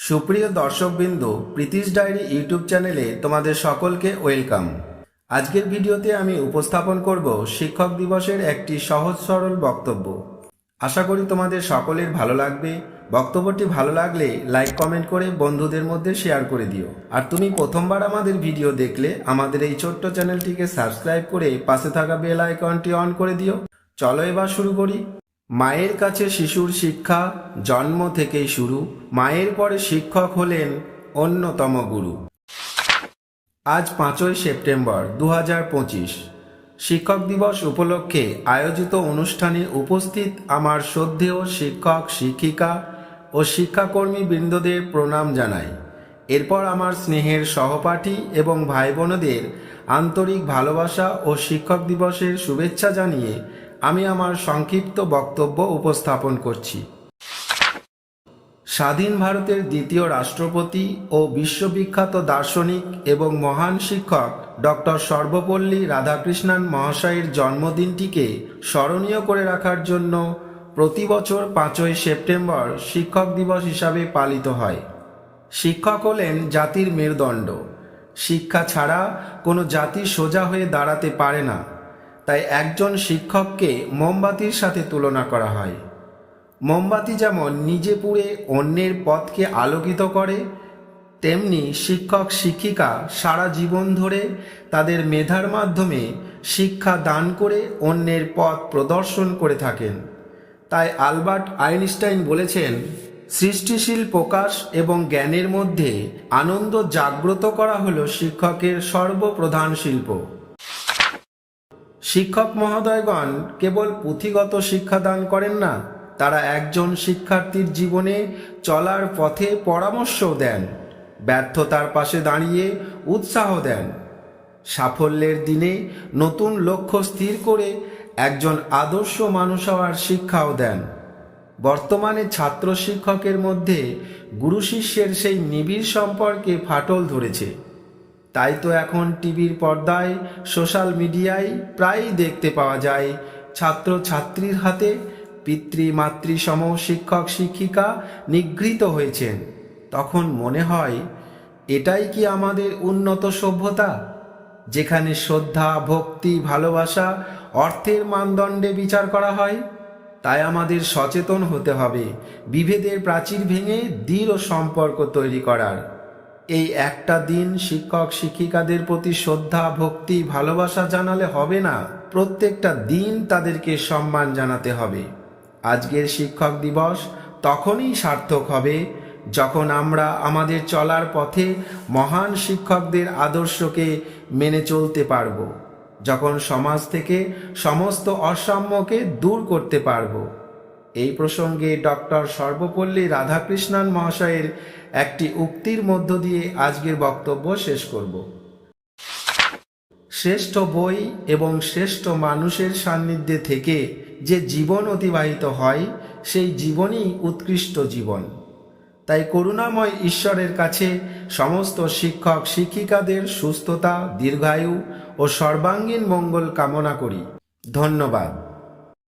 সুপ্রিয় দর্শকবৃন্দ, Pritish diary YouTube চ্যানেলে তোমাদের সকলকে ওয়েলকাম। আজকের ভিডিওতে আমি উপস্থাপন করব শিক্ষক দিবসের একটি সহজ সরল বক্তব্য। আশা করি তোমাদের সকলের ভালো লাগবে। বক্তব্যটি ভালো লাগলে লাইক, কমেন্ট করে বন্ধুদের মধ্যে শেয়ার করে দিও। আর তুমি প্রথমবার আমাদের ভিডিও দেখলে আমাদের এই ছোট্ট চ্যানেলটিকে সাবস্ক্রাইব করে পাশে থাকা বেল আইকনটি অন করে দিও। চলো এবার শুরু করি। মায়ের কাছে শিশুর শিক্ষা জন্ম থেকেই শুরু। মায়ের পরে শিক্ষক হলেন অন্যতম গুরু। আজ পাঁচই সেপ্টেম্বর দু শিক্ষক দিবস উপলক্ষে আয়োজিত অনুষ্ঠানে উপস্থিত আমার শ্রদ্ধেয় শিক্ষক, শিক্ষিকা ও শিক্ষাকর্মী বৃন্দদের প্রণাম জানাই। এরপর আমার স্নেহের সহপাঠী এবং ভাই বোনদের আন্তরিক ভালোবাসা ও শিক্ষক দিবসের শুভেচ্ছা জানিয়ে আমি আমার সংক্ষিপ্ত বক্তব্য উপস্থাপন করছি। স্বাধীন ভারতের দ্বিতীয় রাষ্ট্রপতি ও বিশ্ববিখ্যাত দার্শনিক এবং মহান শিক্ষক ডক্টর সর্বপল্লী রাধাকৃষ্ণন মহাশয়ের জন্মদিনটিকে স্মরণীয় করে রাখার জন্য প্রতি বছর পাঁচই সেপ্টেম্বর শিক্ষক দিবস হিসাবে পালিত হয়। শিক্ষক হলেন জাতির মেরুদণ্ড। শিক্ষা ছাড়া কোনো জাতি সোজা হয়ে দাঁড়াতে পারে না। তাই একজন শিক্ষককে মোমবাতির সাথে তুলনা করা হয়। মোমবাতি যেমন নিজে পুড়ে অন্যের পথকে আলোকিত করে, তেমনি শিক্ষক শিক্ষিকা সারা জীবন ধরে তাদের মেধার মাধ্যমে শিক্ষা দান করে অন্যের পথ প্রদর্শন করে থাকেন। তাই আলবার্ট আইনস্টাইন বলেছেন, সৃষ্টিশীল প্রকাশ এবং জ্ঞানের মধ্যে আনন্দ জাগ্রত করা হলো শিক্ষকের সর্বপ্রধান শিল্প। শিক্ষক মহোদয়গণ কেবল পুঁথিগত শিক্ষা দান করেন না, তারা একজন শিক্ষার্থীর জীবনে চলার পথে পরামর্শও দেন, ব্যর্থতার পাশে দাঁড়িয়ে উৎসাহ দেন। সাফল্যের দিনে নতুন লক্ষ্য স্থির করে একজন আদর্শ মানুষ হওয়ার শিক্ষাও দেন। বর্তমানে ছাত্র শিক্ষকের মধ্যে গুরু শিষ্যের সেই নিবিড় সম্পর্কে ফাটল ধরেছে। তাই তো এখন টিভির পর্দায়, সোশ্যাল মিডিয়ায় প্রায়ই দেখতে পাওয়া যায়। ছাত্র ছাত্রীর হাতে পিতৃ মাতৃ সম শিক্ষক শিক্ষিকা নিগৃহীত হয়েছেন। তখন মনে হয়, এটাই কি আমাদের উন্নত সভ্যতা? যেখানে শ্রদ্ধা, ভক্তি, ভালোবাসা, অর্থের মানদণ্ডে বিচার করা হয়, তাই আমাদের সচেতন হতে হবে। বিভেদের প্রাচীর ভেঙে দৃঢ় সম্পর্ক তৈরি করার। এই একটা দিন শিক্ষক শিক্ষিকাদের প্রতি শ্রদ্ধা, ভক্তি, ভালোবাসা জানালে হবে না। প্রত্যেকটা দিন তাদেরকে সম্মান জানাতে হবে। আজকের শিক্ষক দিবস তখনই সার্থক হবে যখন আমরা আমাদের চলার পথে মহান শিক্ষকদের আদর্শকে মেনে চলতে পারব। যখন সমাজ থেকে সমস্ত অসাম্যকে দূর করতে পারব। এই প্রসঙ্গে ডক্টর সর্বপল্লী রাধাকৃষ্ণন মহাশয়ের একটি উক্তির মধ্য দিয়ে আজকের বক্তব্য শেষ করব। শ্রেষ্ঠ বই এবং শ্রেষ্ঠ মানুষের সান্নিধ্যে থেকে যে জীবন অতিবাহিত হয়, সেই জীবনই উৎকৃষ্ট জীবন। তাই করুণাময় ঈশ্বরের কাছে সমস্ত শিক্ষক, শিক্ষিকাদের সুস্থতা, দীর্ঘায়ু ও সর্বাঙ্গীন মঙ্গল কামনা করি। ধন্যবাদ।